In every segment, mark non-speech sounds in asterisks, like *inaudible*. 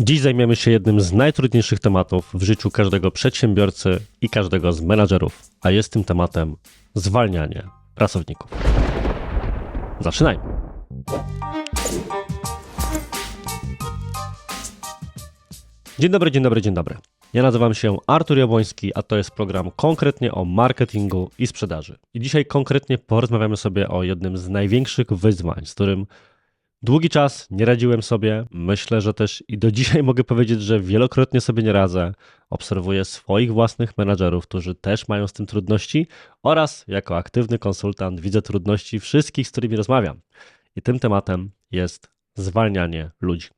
Dziś zajmiemy się jednym z najtrudniejszych tematów w życiu każdego przedsiębiorcy i każdego z menadżerów, a jest tym tematem zwalnianie pracowników. Zaczynajmy. Dzień dobry, dzień dobry, dzień dobry. Ja nazywam się Artur Jabłoński, a to jest program konkretnie o marketingu i sprzedaży. I dzisiaj konkretnie porozmawiamy sobie o jednym z największych wyzwań, z którym Długi czas nie radziłem sobie. Myślę, że też i do dzisiaj mogę powiedzieć, że wielokrotnie sobie nie radzę. Obserwuję swoich własnych menadżerów, którzy też mają z tym trudności, oraz jako aktywny konsultant widzę trudności wszystkich, z którymi rozmawiam. I tym tematem jest zwalnianie ludzi.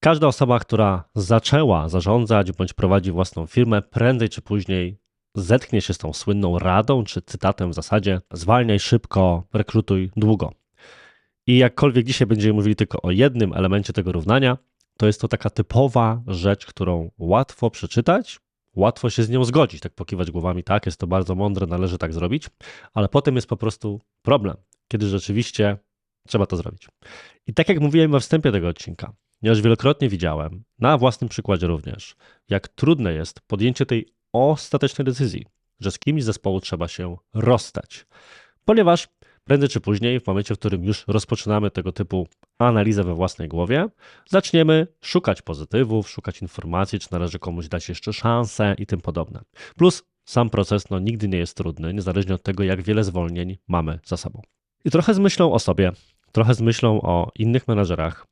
Każda osoba, która zaczęła zarządzać bądź prowadzi własną firmę, prędzej czy później zetknie się z tą słynną radą czy cytatem w zasadzie: zwalniaj szybko, rekrutuj długo. I jakkolwiek dzisiaj będziemy mówili tylko o jednym elemencie tego równania, to jest to taka typowa rzecz, którą łatwo przeczytać, łatwo się z nią zgodzić, tak pokiwać głowami, tak, jest to bardzo mądre, należy tak zrobić, ale potem jest po prostu problem, kiedy rzeczywiście trzeba to zrobić. I tak jak mówiłem we wstępie tego odcinka, ja już wielokrotnie widziałem, na własnym przykładzie również, jak trudne jest podjęcie tej ostatecznej decyzji, że z kimś z zespołu trzeba się rozstać, ponieważ prędzej czy później, w momencie, w którym już rozpoczynamy tego typu analizę we własnej głowie, zaczniemy szukać pozytywów, szukać informacji, czy należy komuś dać jeszcze szansę i tym podobne. Plus sam proces no, nigdy nie jest trudny, niezależnie od tego, jak wiele zwolnień mamy za sobą. I trochę z myślą o sobie, trochę z myślą o innych menadżerach,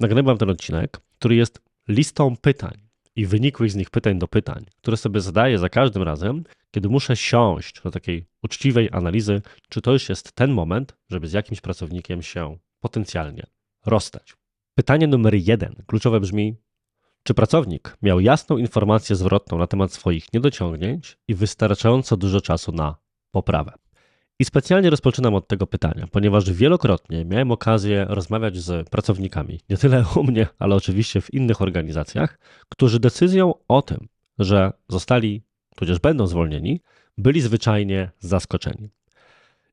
nagrywam ten odcinek, który jest listą pytań i wynikłych z nich pytań do pytań, które sobie zadaję za każdym razem, kiedy muszę siąść do takiej uczciwej analizy, czy to już jest ten moment, żeby z jakimś pracownikiem się potencjalnie rozstać. Pytanie numer jeden, kluczowe brzmi: czy pracownik miał jasną informację zwrotną na temat swoich niedociągnięć i wystarczająco dużo czasu na poprawę? I specjalnie rozpoczynam od tego pytania, ponieważ wielokrotnie miałem okazję rozmawiać z pracownikami, nie tyle u mnie, ale oczywiście w innych organizacjach, którzy decyzją o tym, że zostali, tudzież będą zwolnieni, byli zwyczajnie zaskoczeni.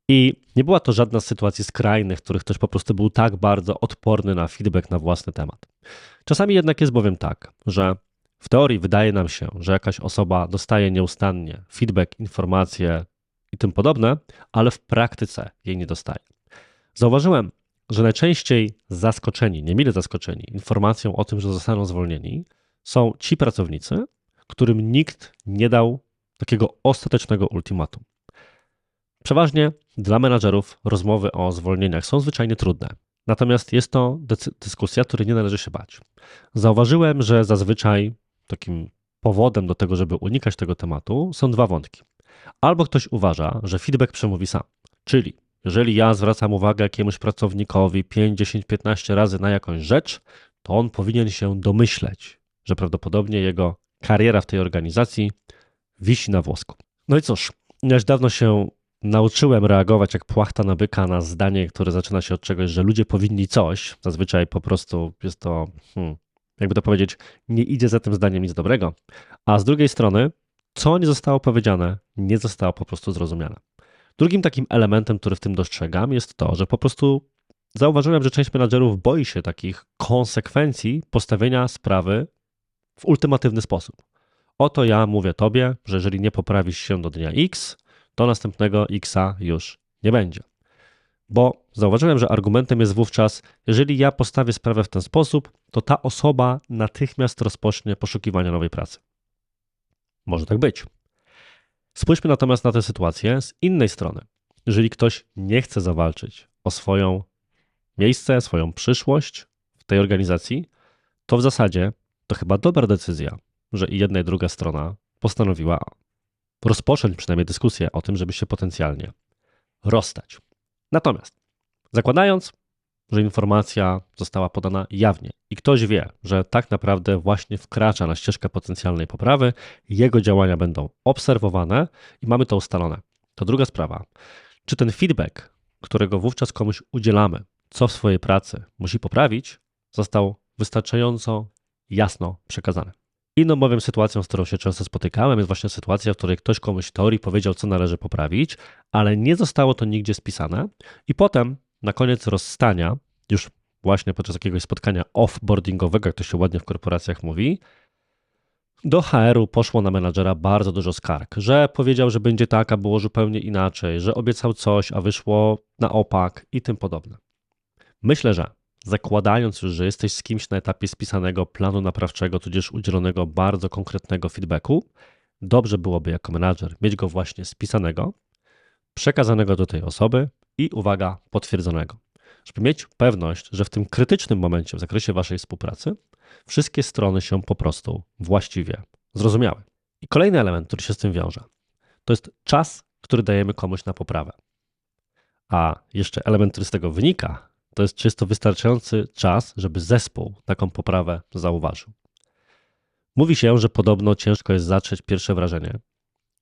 I nie była to żadna z sytuacji skrajnych, w których ktoś po prostu był tak bardzo odporny na feedback na własny temat. Czasami jednak jest bowiem tak, że w teorii wydaje nam się, że jakaś osoba dostaje nieustannie feedback, informacje, i tym podobne, ale w praktyce jej nie dostaje. Zauważyłem, że najczęściej zaskoczeni, niemile zaskoczeni informacją o tym, że zostaną zwolnieni, są ci pracownicy, którym nikt nie dał takiego ostatecznego ultimatum. Przeważnie dla menadżerów rozmowy o zwolnieniach są zwyczajnie trudne. Natomiast jest to dyskusja, której nie należy się bać. Zauważyłem, że zazwyczaj takim powodem do tego, żeby unikać tego tematu, są dwa wątki. Albo ktoś uważa, że feedback przemówi sam. Czyli jeżeli ja zwracam uwagę jakiemuś pracownikowi 5, 10, 15 razy na jakąś rzecz, to on powinien się domyśleć, że prawdopodobnie jego kariera w tej organizacji wisi na włosku. No i cóż, już dawno się nauczyłem reagować jak płachta na byka na zdanie, które zaczyna się od czegoś, że ludzie powinni coś. Zazwyczaj po prostu jest to, hmm, jakby to powiedzieć, nie idzie za tym zdaniem nic dobrego. A z drugiej strony co nie zostało powiedziane, nie zostało po prostu zrozumiane. Drugim takim elementem, który w tym dostrzegam, jest to, że po prostu zauważyłem, że część menadżerów boi się takich konsekwencji postawienia sprawy w ultimatywny sposób. Oto ja mówię tobie, że jeżeli nie poprawisz się do dnia X, to następnego Xa już nie będzie. Bo zauważyłem, że argumentem jest wówczas, jeżeli ja postawię sprawę w ten sposób, to ta osoba natychmiast rozpocznie poszukiwania nowej pracy. Może tak być. Spójrzmy natomiast na tę sytuację z innej strony. Jeżeli ktoś nie chce zawalczyć o swoją miejsce, swoją przyszłość w tej organizacji, to w zasadzie to chyba dobra decyzja, że i jedna i druga strona postanowiła rozpocząć przynajmniej dyskusję o tym, żeby się potencjalnie rozstać. Natomiast zakładając, że informacja została podana jawnie i ktoś wie, że tak naprawdę właśnie wkracza na ścieżkę potencjalnej poprawy, jego działania będą obserwowane i mamy to ustalone. To druga sprawa. Czy ten feedback, którego wówczas komuś udzielamy, co w swojej pracy musi poprawić, został wystarczająco jasno przekazany? Inną bowiem sytuacją, z którą się często spotykałem, jest właśnie sytuacja, w której ktoś komuś w teorii powiedział, co należy poprawić, ale nie zostało to nigdzie spisane, i potem na koniec rozstania, już właśnie podczas jakiegoś spotkania offboardingowego, jak to się ładnie w korporacjach mówi, do HR-u poszło na menadżera bardzo dużo skarg, że powiedział, że będzie tak, a było zupełnie inaczej, że obiecał coś, a wyszło na opak i tym podobne. Myślę, że zakładając już, że jesteś z kimś na etapie spisanego planu naprawczego, tudzież udzielonego bardzo konkretnego feedbacku, dobrze byłoby jako menadżer mieć go właśnie spisanego, przekazanego do tej osoby i uwaga, potwierdzonego. Żeby mieć pewność, że w tym krytycznym momencie w zakresie waszej współpracy wszystkie strony się po prostu właściwie zrozumiały. I kolejny element, który się z tym wiąże, to jest czas, który dajemy komuś na poprawę. A jeszcze element, który z tego wynika, to jest czysto wystarczający czas, żeby zespół taką poprawę zauważył. Mówi się, że podobno ciężko jest zatrzeć pierwsze wrażenie.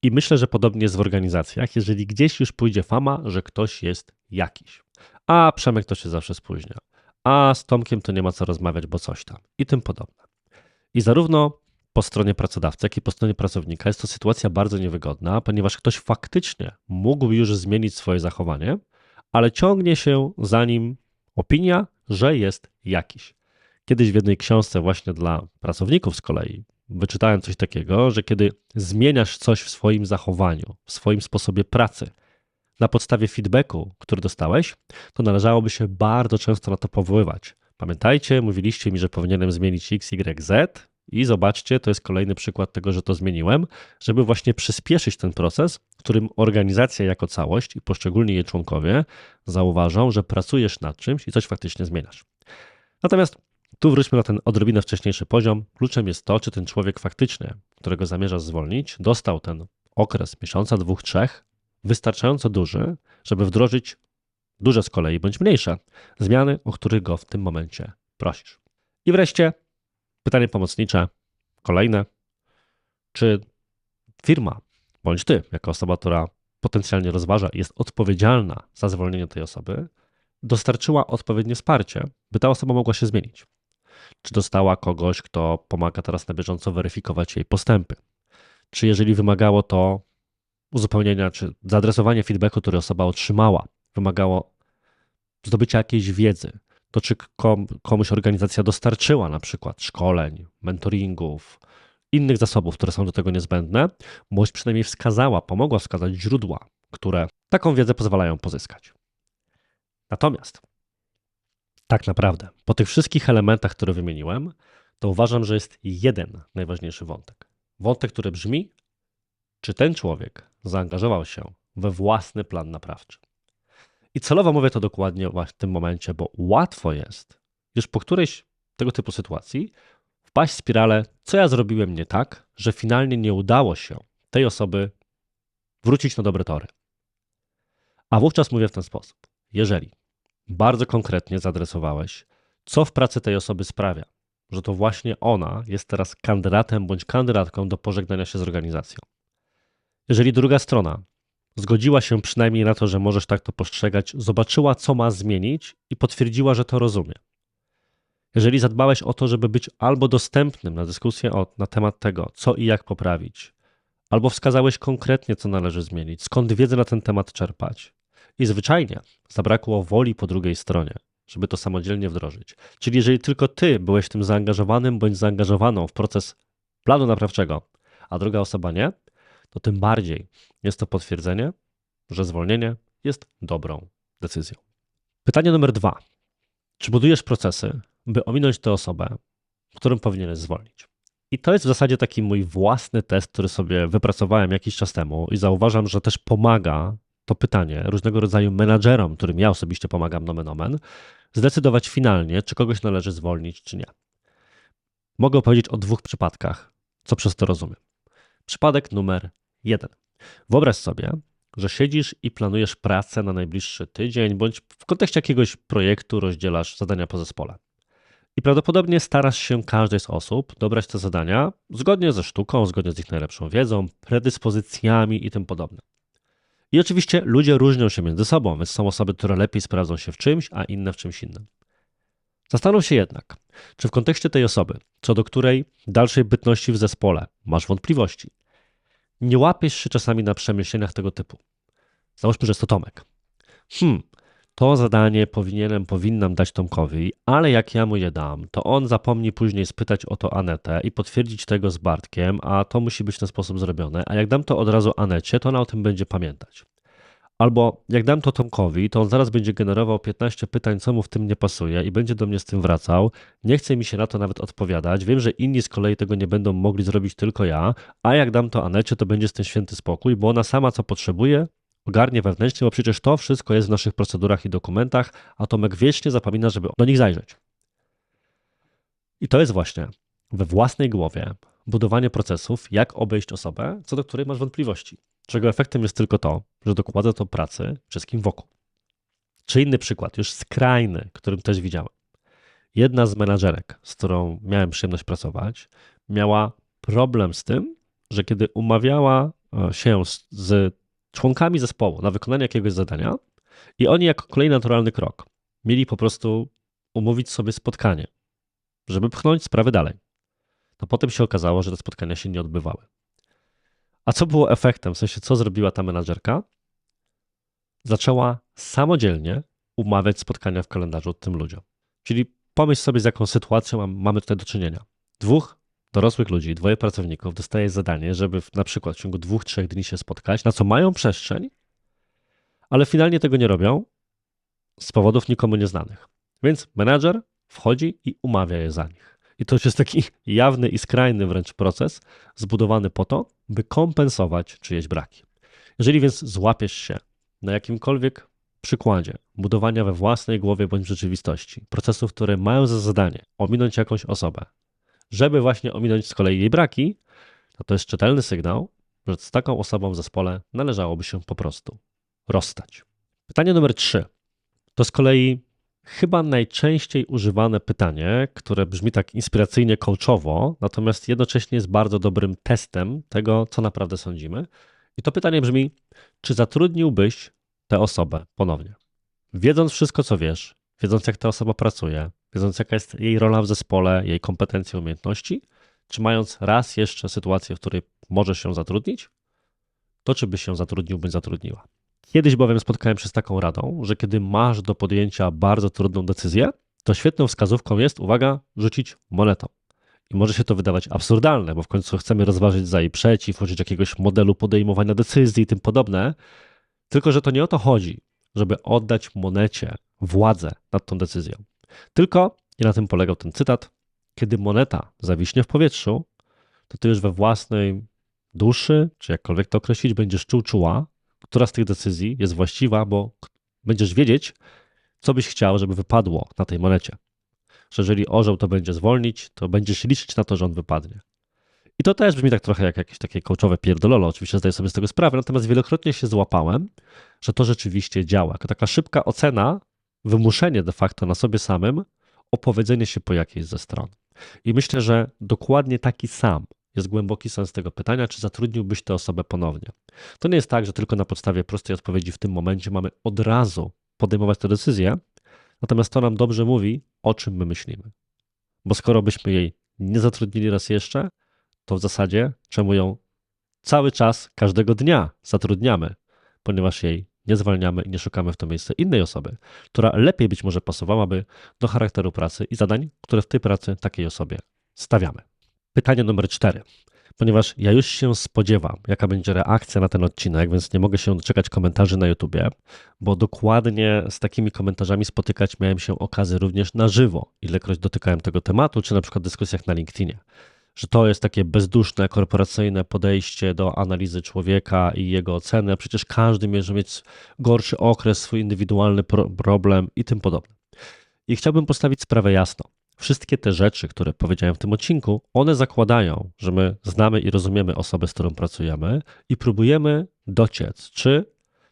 I myślę, że podobnie jest w organizacjach, jeżeli gdzieś już pójdzie fama, że ktoś jest jakiś. A Przemek to się zawsze spóźnia. A z Tomkiem to nie ma co rozmawiać, bo coś tam. I tym podobne. I zarówno po stronie pracodawcy, jak i po stronie pracownika jest to sytuacja bardzo niewygodna, ponieważ ktoś faktycznie mógłby już zmienić swoje zachowanie, ale ciągnie się za nim opinia, że jest jakiś. Kiedyś w jednej książce właśnie dla pracowników z kolei wyczytałem coś takiego, że kiedy zmieniasz coś w swoim zachowaniu, w swoim sposobie pracy, na podstawie feedbacku, który dostałeś, to należałoby się bardzo często na to powoływać. Pamiętajcie, mówiliście mi, że powinienem zmienić X, Y, Z i zobaczcie, to jest kolejny przykład tego, że to zmieniłem, żeby właśnie przyspieszyć ten proces, w którym organizacja jako całość i poszczególni jej członkowie zauważą, że pracujesz nad czymś i coś faktycznie zmieniasz. Natomiast tu wróćmy na ten odrobinę wcześniejszy poziom. Kluczem jest to, czy ten człowiek faktycznie, którego zamierzasz zwolnić, dostał ten okres miesiąca, dwóch, trzech, wystarczająco duży, żeby wdrożyć duże z kolei bądź mniejsze zmiany, o których go w tym momencie prosisz. I wreszcie pytanie pomocnicze, kolejne. Czy firma bądź ty, jako osoba, która potencjalnie rozważa jest odpowiedzialna za zwolnienie tej osoby, dostarczyła odpowiednie wsparcie, by ta osoba mogła się zmienić? Czy dostała kogoś, kto pomaga teraz na bieżąco weryfikować jej postępy? Czy jeżeli wymagało to uzupełnienia czy zaadresowanie feedbacku, który osoba otrzymała, wymagało zdobycia jakiejś wiedzy, to czy komuś organizacja dostarczyła na przykład szkoleń, mentoringów, innych zasobów, które są do tego niezbędne, bądź przynajmniej wskazała, pomogła wskazać źródła, które taką wiedzę pozwalają pozyskać. Natomiast tak naprawdę po tych wszystkich elementach, które wymieniłem, to uważam, że jest jeden najważniejszy wątek. Wątek, który brzmi, czy ten człowiek zaangażował się we własny plan naprawczy. I celowo mówię to dokładnie w tym momencie, bo łatwo jest już po którejś tego typu sytuacji wpaść w spiralę, co ja zrobiłem nie tak, że finalnie nie udało się tej osoby wrócić na dobre tory. A wówczas mówię w ten sposób. Jeżeli bardzo konkretnie zadresowałeś, co w pracy tej osoby sprawia, że to właśnie ona jest teraz kandydatem bądź kandydatką do pożegnania się z organizacją. Jeżeli druga strona zgodziła się przynajmniej na to, że możesz tak to postrzegać, zobaczyła, co ma zmienić i potwierdziła, że to rozumie. Jeżeli zadbałeś o to, żeby być albo dostępnym na dyskusję o, na temat tego, co i jak poprawić, albo wskazałeś konkretnie, co należy zmienić, skąd wiedzę na ten temat czerpać, i zwyczajnie zabrakło woli po drugiej stronie, żeby to samodzielnie wdrożyć. Czyli jeżeli tylko ty byłeś tym zaangażowanym bądź zaangażowaną w proces planu naprawczego, a druga osoba nie, to tym bardziej jest to potwierdzenie, że zwolnienie jest dobrą decyzją. Pytanie numer dwa. Czy budujesz procesy, by ominąć tę osobę, którą powinieneś zwolnić? I to jest w zasadzie taki mój własny test, który sobie wypracowałem jakiś czas temu i zauważam, że też pomaga to pytanie różnego rodzaju menadżerom, którym ja osobiście pomagam nomen omen, zdecydować finalnie, czy kogoś należy zwolnić, czy nie. Mogę powiedzieć o dwóch przypadkach, co przez to rozumiem. Przypadek numer jeden. Wyobraź sobie, że siedzisz i planujesz pracę na najbliższy tydzień, bądź w kontekście jakiegoś projektu rozdzielasz zadania po zespole. I prawdopodobnie starasz się każdej z osób dobrać te zadania zgodnie ze sztuką, zgodnie z ich najlepszą wiedzą, predyspozycjami i tym podobne. I oczywiście ludzie różnią się między sobą, więc są osoby, które lepiej sprawdzą się w czymś, a inne w czymś innym. Zastanów się jednak, czy w kontekście tej osoby, co do której dalszej bytności w zespole masz wątpliwości, nie łapiesz się czasami na przemyśleniach tego typu. Załóżmy, że jest to Tomek. Hmm, to zadanie powinienem, powinnam dać Tomkowi, ale jak ja mu je dam, to on zapomni później spytać o to Anetę i potwierdzić tego z Bartkiem, a to musi być w ten sposób zrobione, a jak dam to od razu Anecie, to ona o tym będzie pamiętać. Albo jak dam to Tomkowi, to on zaraz będzie generował 15 pytań, co mu w tym nie pasuje i będzie do mnie z tym wracał. Nie chce mi się na to nawet odpowiadać. Wiem, że inni z kolei tego nie będą mogli zrobić tylko ja, a jak dam to Anecie, to będzie z tym święty spokój, bo ona sama co potrzebuje, ogarnie wewnętrznie, bo przecież to wszystko jest w naszych procedurach i dokumentach, a Tomek wiecznie zapomina, żeby do nich zajrzeć. I to jest właśnie we własnej głowie budowanie procesów, jak obejść osobę, co do której masz wątpliwości czego efektem jest tylko to, że dokłada to pracy wszystkim wokół. Czy inny przykład, już skrajny, którym też widziałem. Jedna z menadżerek, z którą miałem przyjemność pracować, miała problem z tym, że kiedy umawiała e, się z, z członkami zespołu na wykonanie jakiegoś zadania i oni jako kolejny naturalny krok mieli po prostu umówić sobie spotkanie, żeby pchnąć sprawy dalej. To potem się okazało, że te spotkania się nie odbywały. A co było efektem? W sensie, co zrobiła ta menadżerka? Zaczęła samodzielnie umawiać spotkania w kalendarzu tym ludziom. Czyli pomyśl sobie, z jaką sytuacją mamy tutaj do czynienia. Dwóch dorosłych ludzi, dwoje pracowników dostaje zadanie, żeby na przykład w ciągu dwóch, trzech dni się spotkać, na co mają przestrzeń, ale finalnie tego nie robią z powodów nikomu nieznanych. Więc menadżer wchodzi i umawia je za nich. I to już jest taki *laughs* jawny i skrajny wręcz proces, zbudowany po to, by kompensować czyjeś braki. Jeżeli więc złapiesz się na jakimkolwiek przykładzie budowania we własnej głowie bądź w rzeczywistości procesów, które mają za zadanie ominąć jakąś osobę, żeby właśnie ominąć z kolei jej braki, to to jest czytelny sygnał, że z taką osobą w zespole należałoby się po prostu rozstać. Pytanie numer trzy. To z kolei chyba najczęściej używane pytanie, które brzmi tak inspiracyjnie coachowo, natomiast jednocześnie jest bardzo dobrym testem tego, co naprawdę sądzimy. I to pytanie brzmi: czy zatrudniłbyś tę osobę ponownie? Wiedząc wszystko, co wiesz, wiedząc, jak ta osoba pracuje, wiedząc, jaka jest jej rola w zespole, jej kompetencje, umiejętności, czy mając raz jeszcze sytuację, w której możesz się zatrudnić, to czy byś się zatrudnił, bądź zatrudniła? Kiedyś bowiem spotkałem się z taką radą, że kiedy masz do podjęcia bardzo trudną decyzję, to świetną wskazówką jest, uwaga, rzucić monetą. I może się to wydawać absurdalne, bo w końcu chcemy rozważyć za i przeciw, użyć jakiegoś modelu podejmowania decyzji i tym podobne. Tylko, że to nie o to chodzi, żeby oddać monecie władzę nad tą decyzją. Tylko, i na tym polegał ten cytat, kiedy moneta zawiśnie w powietrzu, to ty już we własnej duszy, czy jakkolwiek to określić, będziesz czuł czuła, która z tych decyzji jest właściwa, bo będziesz wiedzieć, co byś chciał, żeby wypadło na tej monecie. Że jeżeli orzeł to będzie zwolnić, to będziesz liczyć na to, że on wypadnie. I to też brzmi tak trochę jak jakieś takie coachowe pierdololo, oczywiście zdaję sobie z tego sprawę, natomiast wielokrotnie się złapałem, że to rzeczywiście działa. Taka szybka ocena, wymuszenie de facto na sobie samym, opowiedzenie się po jakiejś ze stron. I myślę, że dokładnie taki sam jest głęboki sens tego pytania, czy zatrudniłbyś tę osobę ponownie. To nie jest tak, że tylko na podstawie prostej odpowiedzi w tym momencie mamy od razu podejmować tę decyzję, natomiast to nam dobrze mówi, o czym my myślimy. Bo skoro byśmy jej nie zatrudnili raz jeszcze, to w zasadzie czemu ją cały czas, każdego dnia zatrudniamy, ponieważ jej nie zwalniamy i nie szukamy w to miejsce innej osoby, która lepiej być może pasowałaby do charakteru pracy i zadań, które w tej pracy takiej osobie stawiamy. Pytanie numer cztery. Ponieważ ja już się spodziewam, jaka będzie reakcja na ten odcinek, więc nie mogę się doczekać komentarzy na YouTubie, bo dokładnie z takimi komentarzami spotykać miałem się okazję również na żywo, ilekroć dotykałem tego tematu, czy na przykład dyskusjach na LinkedInie że to jest takie bezduszne, korporacyjne podejście do analizy człowieka i jego oceny. Przecież każdy może mieć gorszy okres, swój indywidualny problem i tym podobne. I chciałbym postawić sprawę jasno wszystkie te rzeczy, które powiedziałem w tym odcinku, one zakładają, że my znamy i rozumiemy osobę, z którą pracujemy i próbujemy dociec, czy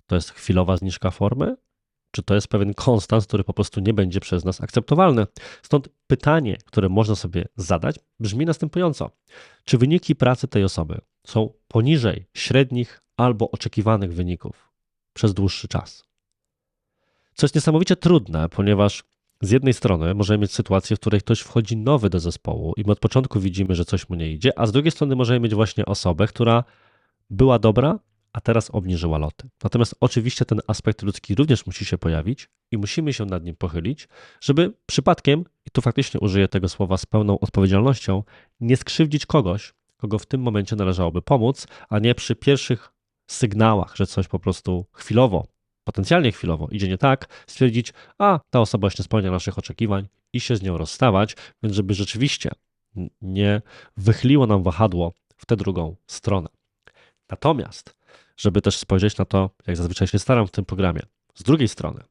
to jest chwilowa zniżka formy, czy to jest pewien konstans, który po prostu nie będzie przez nas akceptowalny. Stąd pytanie, które można sobie zadać, brzmi następująco: czy wyniki pracy tej osoby są poniżej średnich albo oczekiwanych wyników przez dłuższy czas? Co jest niesamowicie trudne, ponieważ z jednej strony możemy mieć sytuację, w której ktoś wchodzi nowy do zespołu i my od początku widzimy, że coś mu nie idzie, a z drugiej strony możemy mieć właśnie osobę, która była dobra, a teraz obniżyła loty. Natomiast oczywiście ten aspekt ludzki również musi się pojawić i musimy się nad nim pochylić, żeby przypadkiem, i tu faktycznie użyję tego słowa z pełną odpowiedzialnością, nie skrzywdzić kogoś, kogo w tym momencie należałoby pomóc, a nie przy pierwszych sygnałach, że coś po prostu chwilowo, potencjalnie chwilowo idzie nie tak, stwierdzić, a ta osoba już nie spełnia naszych oczekiwań i się z nią rozstawać, więc żeby rzeczywiście nie wychyliło nam wahadło w tę drugą stronę. Natomiast, żeby też spojrzeć na to, jak zazwyczaj się staram w tym programie, z drugiej strony,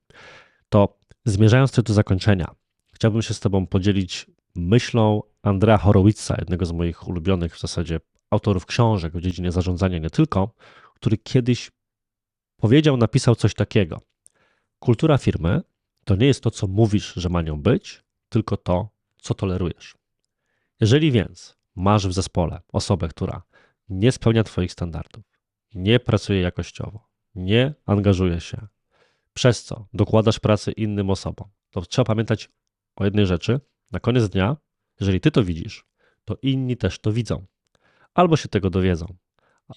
to zmierzając do zakończenia, chciałbym się z Tobą podzielić myślą Andrea Horowitza, jednego z moich ulubionych w zasadzie autorów książek w dziedzinie zarządzania nie tylko, który kiedyś powiedział, napisał coś takiego. Kultura firmy to nie jest to, co mówisz, że ma nią być, tylko to, co tolerujesz. Jeżeli więc masz w zespole osobę, która nie spełnia Twoich standardów, nie pracuje jakościowo, nie angażuje się, przez co dokładasz pracy innym osobom, to trzeba pamiętać o jednej rzeczy. Na koniec dnia, jeżeli Ty to widzisz, to inni też to widzą albo się tego dowiedzą.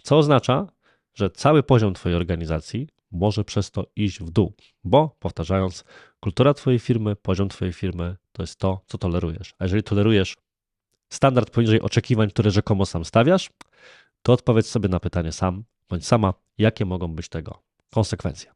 Co oznacza, że cały poziom Twojej organizacji może przez to iść w dół, bo powtarzając, kultura Twojej firmy, poziom Twojej firmy to jest to, co tolerujesz. A jeżeli tolerujesz standard poniżej oczekiwań, które rzekomo sam stawiasz, to odpowiedz sobie na pytanie sam bądź sama, jakie mogą być tego konsekwencje.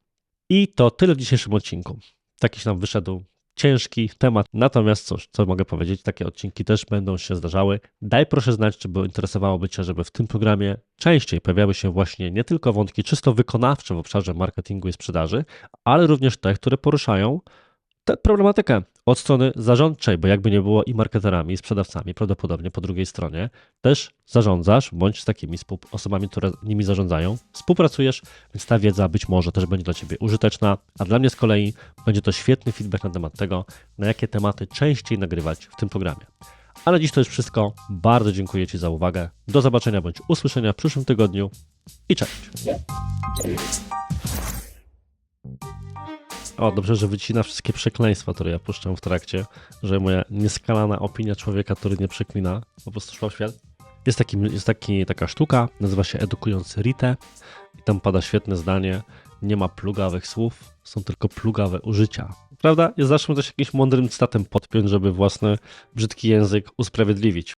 I to tyle w dzisiejszym odcinku. Taki się nam wyszedł ciężki temat. Natomiast cóż, co mogę powiedzieć, takie odcinki też będą się zdarzały. Daj proszę znać, czy by interesowałoby Cię, żeby w tym programie częściej pojawiały się właśnie nie tylko wątki czysto wykonawcze w obszarze marketingu i sprzedaży, ale również te, które poruszają tę problematykę od strony zarządczej, bo jakby nie było i marketerami, i sprzedawcami, prawdopodobnie po drugiej stronie też zarządzasz, bądź z takimi osobami, które nimi zarządzają, współpracujesz, więc ta wiedza być może też będzie dla Ciebie użyteczna, a dla mnie z kolei będzie to świetny feedback na temat tego, na jakie tematy częściej nagrywać w tym programie. Ale dziś to już wszystko. Bardzo dziękuję Ci za uwagę. Do zobaczenia bądź usłyszenia w przyszłym tygodniu i cześć. O, dobrze, że wycina wszystkie przekleństwa, które ja puszczam w trakcie, że moja nieskalana opinia człowieka, który nie przeklina, po prostu szła w świat. Jest, taki, jest taki, taka sztuka, nazywa się Edukując Rite i tam pada świetne zdanie, nie ma plugawych słów, są tylko plugawe użycia. Prawda? Jest zawsze też jakimś mądrym cytatem podpiąć, żeby własny brzydki język usprawiedliwić.